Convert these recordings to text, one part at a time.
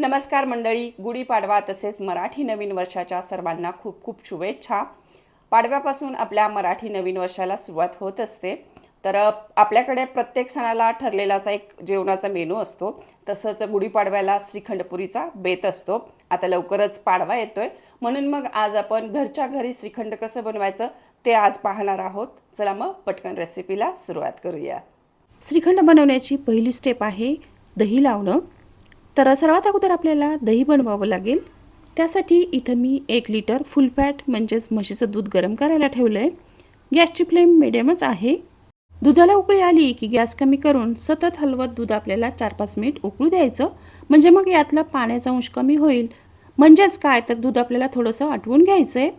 नमस्कार मंडळी गुढीपाडवा तसेच मराठी नवीन वर्षाच्या सर्वांना खूप खूप शुभेच्छा. पाडव्यापासून आपल्या मराठी नवीन वर्षाला सुरुवात होत असते. तर आपल्याकडे प्रत्येक सणाला ठरलेला असा एक जेवणाचा मेनू असतो. तसंच गुढीपाडव्याला श्रीखंडपुरीचा बेत असतो. आता लवकरच पाडवा येतोय. म्हणून मग आज आपण घरच्या घरी श्रीखंड कसं बनवायचं ते आज पाहणार आहोत. चला मग पटकन रेसिपीला सुरुवात करूया. श्रीखंड बनवण्याची पहिली स्टेप आहे दही लावणं. तर सर्वात अगोदर आपल्याला दही बनवावं लागेल. त्यासाठी इथं मी एक लिटर फुल फॅट म्हणजेच म्हशीचं दूध गरम करायला ठेवलं आहे गॅसची फ्लेम मिडियमच आहे. दुधाला उकळी आली की गॅस कमी करून सतत हलवत दूध आपल्याला चार पाच मिनिट उकळू द्यायचं. म्हणजे मग यातलं पाण्याचा अंश कमी होईल. म्हणजेच काय? तर दूध आपल्याला थोडंसं आटवून घ्यायचं आहे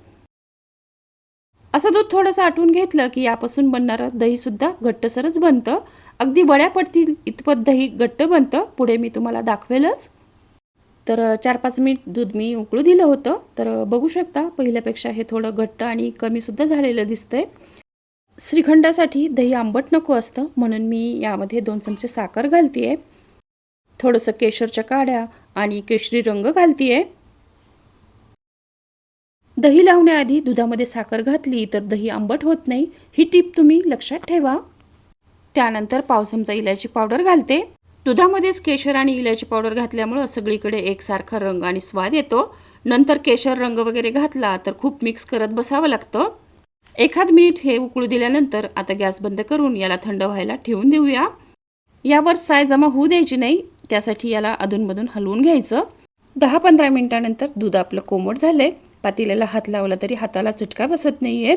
असं दूध थोडंसं आटवून घेतलं की यापासून बनणारं दहीसुद्धा घट्टसरच बनतं. अगदी वड्या पडतील इतपत दही घट्ट बनतं. पुढे मी तुम्हाला दाखवेलच. तर चार पाच मिनिट दूध मी उकळू दिलं होतं. तर बघू शकता पहिल्यापेक्षा हे थोडं घट्ट आणि कमीसुद्धा झालेलं दिसतंय. श्रीखंडासाठी दही आंबट नको असतं. म्हणून मी यामध्ये दोन चमचे साखर घालतीये. थोडंसं केशरच्या काड्या आणि केशरी रंग घालतीये. दही लावण्याआधी दुधामध्ये साखर घातली तर दही आंबट होत नाही ही टीप तुम्ही लक्षात ठेवा. त्यानंतर पाव चमचा इलायची पावडर घालते. दुधामध्येच केशर आणि इलायची पावडर घातल्यामुळं सगळीकडे एकसारखा रंग आणि स्वाद येतो. नंतर केशर रंग वगैरे घातला तर खूप मिक्स करत बसावं लागतं. एखाद मिनिट हे उकळू दिल्यानंतर आता गॅस बंद करून याला थंड व्हायला ठेवून देऊया. यावर साय जमा होऊ द्यायची नाही त्यासाठी याला अधूनमधून हलवून घ्यायचं. दहा पंधरा मिनिटानंतर दूध आपलं कोमट झालंय. पातेल्याला हात लावला तरी हाताला चटका बसत नाही आहे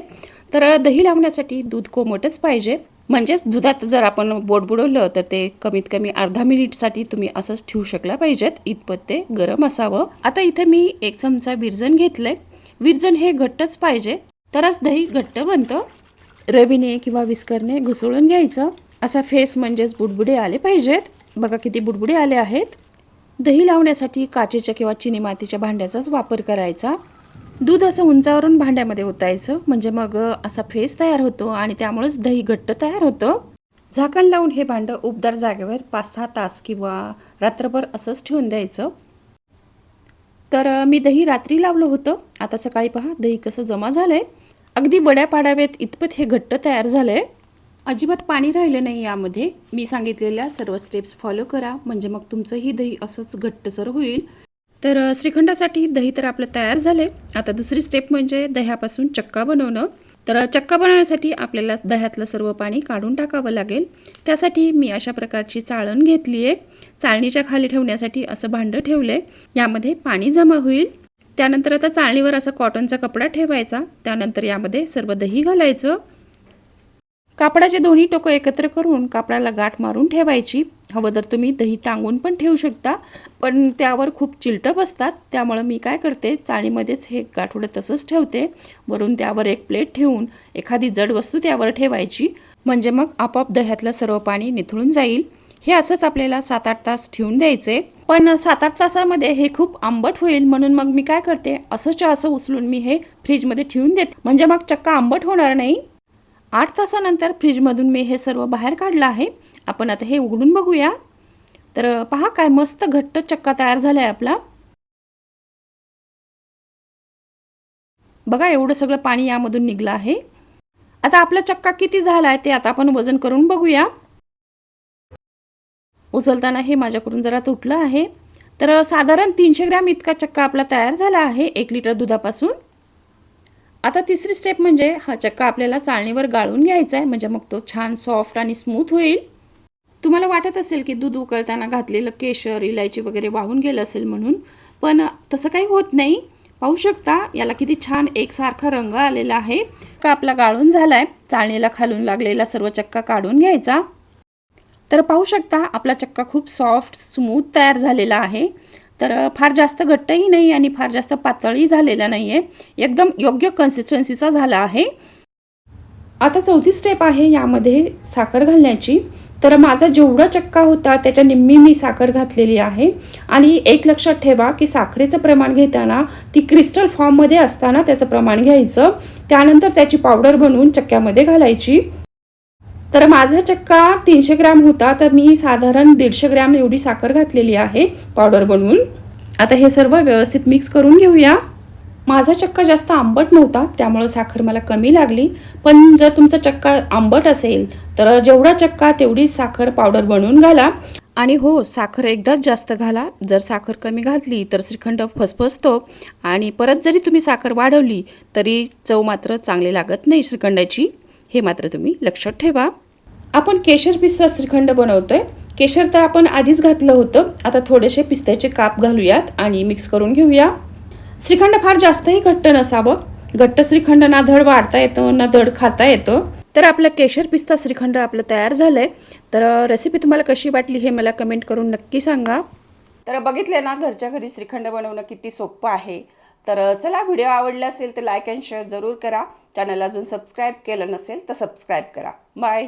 तर दही लावण्यासाठी दूध कोमटच पाहिजे. म्हणजेच दुधात जर आपण बोट बुडवलं तर ते कमीत कमी अर्धा मिनिटसाठी तुम्ही असंच ठेवू शकला पाहिजेत. इतपत ते गरम असावं. आता इथे मी एक चमचा विरजन घेतलंय. विरजन हे घट्टच पाहिजे. तरच दही घट्ट बनतं. रवीने किंवा विस्करने घुसळून घ्यायचं. असा फेस म्हणजेच बुडबुडे आले पाहिजेत. बघा किती बुडबुडे आले आहेत. दही लावण्यासाठी काचेच्या किंवा चिनी मातीच्या भांड्याचाच वापर करायचा. दूध असं उंचावरून भांड्यामध्ये ओतायचं. म्हणजे मग असा फेस तयार होतो आणि त्यामुळेच दही घट्ट तयार होतं. झाकण लावून हे भांडं उबदार जागेवर पाच सहा तास किंवा रात्रभर असंच ठेवून द्यायचं. तर मी दही रात्री लावलं होतं. आता सकाळी पहा दही कसं जमा झालंय. अगदी वड्या पाडाव्यात इतपत हे घट्ट तयार झालंय. अजिबात पाणी राहिलं नाही यामध्ये. मी सांगितलेल्या सर्व स्टेप्स फॉलो करा. म्हणजे मग तुमचंही दही असंच घट्टसर होईल. तर श्रीखंडासाठी दही तर आपलं तयार झाले आता दुसरी स्टेप म्हणजे दह्यापासून चक्का बनवणं. तर चक्का बनवण्यासाठी आपल्याला दह्यातलं सर्व पाणी काढून टाकावं लागेल. त्यासाठी मी अशा प्रकारची चाळण घेतली आहे चाळणीच्या खाली ठेवण्यासाठी असं भांडं ठेवलं आहे यामध्ये पाणी जमा होईल. त्यानंतर आता चाळणीवर असा कॉटनचा कपडा ठेवायचा. त्यानंतर यामध्ये सर्व दही घालायचं. कापडाचे दोन्ही टोकं एकत्र करून कापडाला गाठ मारून ठेवायची. हवं तर तुम्ही दही टांगून पण ठेवू शकता पण त्यावर खूप चिलटं बसतात त्यामुळं मी काय करते चाळीमध्येच हे गाठोडं तसंच ठेवते. वरून त्यावर एक प्लेट ठेवून एखादी जड वस्तू त्यावर ठेवायची. म्हणजे मग आपोआप दह्यातलं सर्व पाणी निथळून जाईल. हे असंच आपल्याला सात आठ तास ठेवून द्यायचे. पण सात आठ तासामध्ये हे खूप आंबट होईल. म्हणून मग मी काय करते असंच्या असं उचलून मी हे फ्रीजमध्ये ठेवून देते. म्हणजे मग चक्का आंबट होणार नाही. आठ तासानंतर फ्रीजमधून मी हे सर्व बाहेर काढलं आहे. आपण आता हे उघडून बघूया. तर पहा काय मस्त घट्ट चक्का तयार झाला आहे आपला. बघा एवढं सगळं पाणी यामधून निघलं आहे. आता आपला चक्का किती झाला आहे ते आता आपण वजन करून बघूया. उचलताना हे माझ्याकडून जरा तुटलं आहे. तर साधारण तीनशे ग्रॅम इतका चक्का आपला तयार झाला आहे एक लिटर दुधापासून. आता तिसरी स्टेप म्हणजे हा चक्का आपल्याला चाळणीवर गाळून घ्यायचा आहे म्हणजे मग तो छान सॉफ्ट आणि स्मूथ होईल. तुम्हाला वाटत असेल की दूध उकळताना घातलेलं केशर इलायची वगैरे वाहून गेलं असेल म्हणून पण तसं काही होत नाही. पाहू शकता याला किती छान एकसारखा रंग आलेला आहे. का आपला गाळून झाला आहे चाळणीला खालून लागलेला सर्व चक्का काढून घ्यायचा. तर पाहू शकता आपला चक्का खूप सॉफ्ट स्मूथ तयार झालेला आहे. तर फार जास्त घट्टही नाही आणि फार जास्त पातळही झालेला नाही आहे एकदम योग्य कन्सिस्टन्सीचा झाला आहे. आता चौथी स्टेप आहे यामध्ये साखर घालण्याची. तर माझा जेवढा चक्का होता त्याच्या निम्मी मी साखर घातलेली आहे. आणि एक लक्षात ठेवा की साखरेचं प्रमाण घेताना ती क्रिस्टल फॉर्ममध्ये असताना त्याचं प्रमाण घ्यायचं. त्यानंतर त्याची पावडर बनवून चक्क्यामध्ये घालायची. तर माझा चक्का तीनशे ग्रॅम होता तर मी साधारण दीडशे ग्रॅम एवढी साखर घातलेली आहे पावडर बनवून. आता हे सर्व व्यवस्थित मिक्स करून घेऊया. माझा चक्का जास्त आंबट नव्हता त्यामुळं साखर मला कमी लागली. पण जर तुमचा चक्का आंबट असेल तर जेवढा चक्का तेवढीच साखर पावडर बनवून घाला. आणि हो साखर एकदाच जास्त घाला. जर साखर कमी घातली तर श्रीखंड फसफसतो. आणि परत जरी तुम्ही साखर वाढवली तरी चव मात्र चांगली लागत नाही श्रीखंडाची. हे मात्र तुम्ही लक्षात ठेवा. आपण केशर पिस्ता श्रीखंड बनवतोय. केशर तर आपण आधीच घातलं होतं. आता थोडेसे पिस्त्याचे काप घालूयात आणि मिक्स करून घेऊया. श्रीखंड फार जास्तही घट्ट नसावं. घट्ट श्रीखंड ना धड वाढता येतं ना धड खाता येतं. तर आपलं केशर पिस्ता श्रीखंड आपलं तयार झालंय. तर रेसिपी तुम्हाला कशी वाटली हे मला कमेंट करून नक्की सांगा. तर बघितले ना घरच्या घरी श्रीखंड बनवणं किती सोपं आहे. तर चला व्हिडिओ आवडला असेल तर लाईक अँड शेअर जरूर करा. चॅनल अजून सबस्क्राईब केलं नसेल तर सबस्क्राईब करा. बाय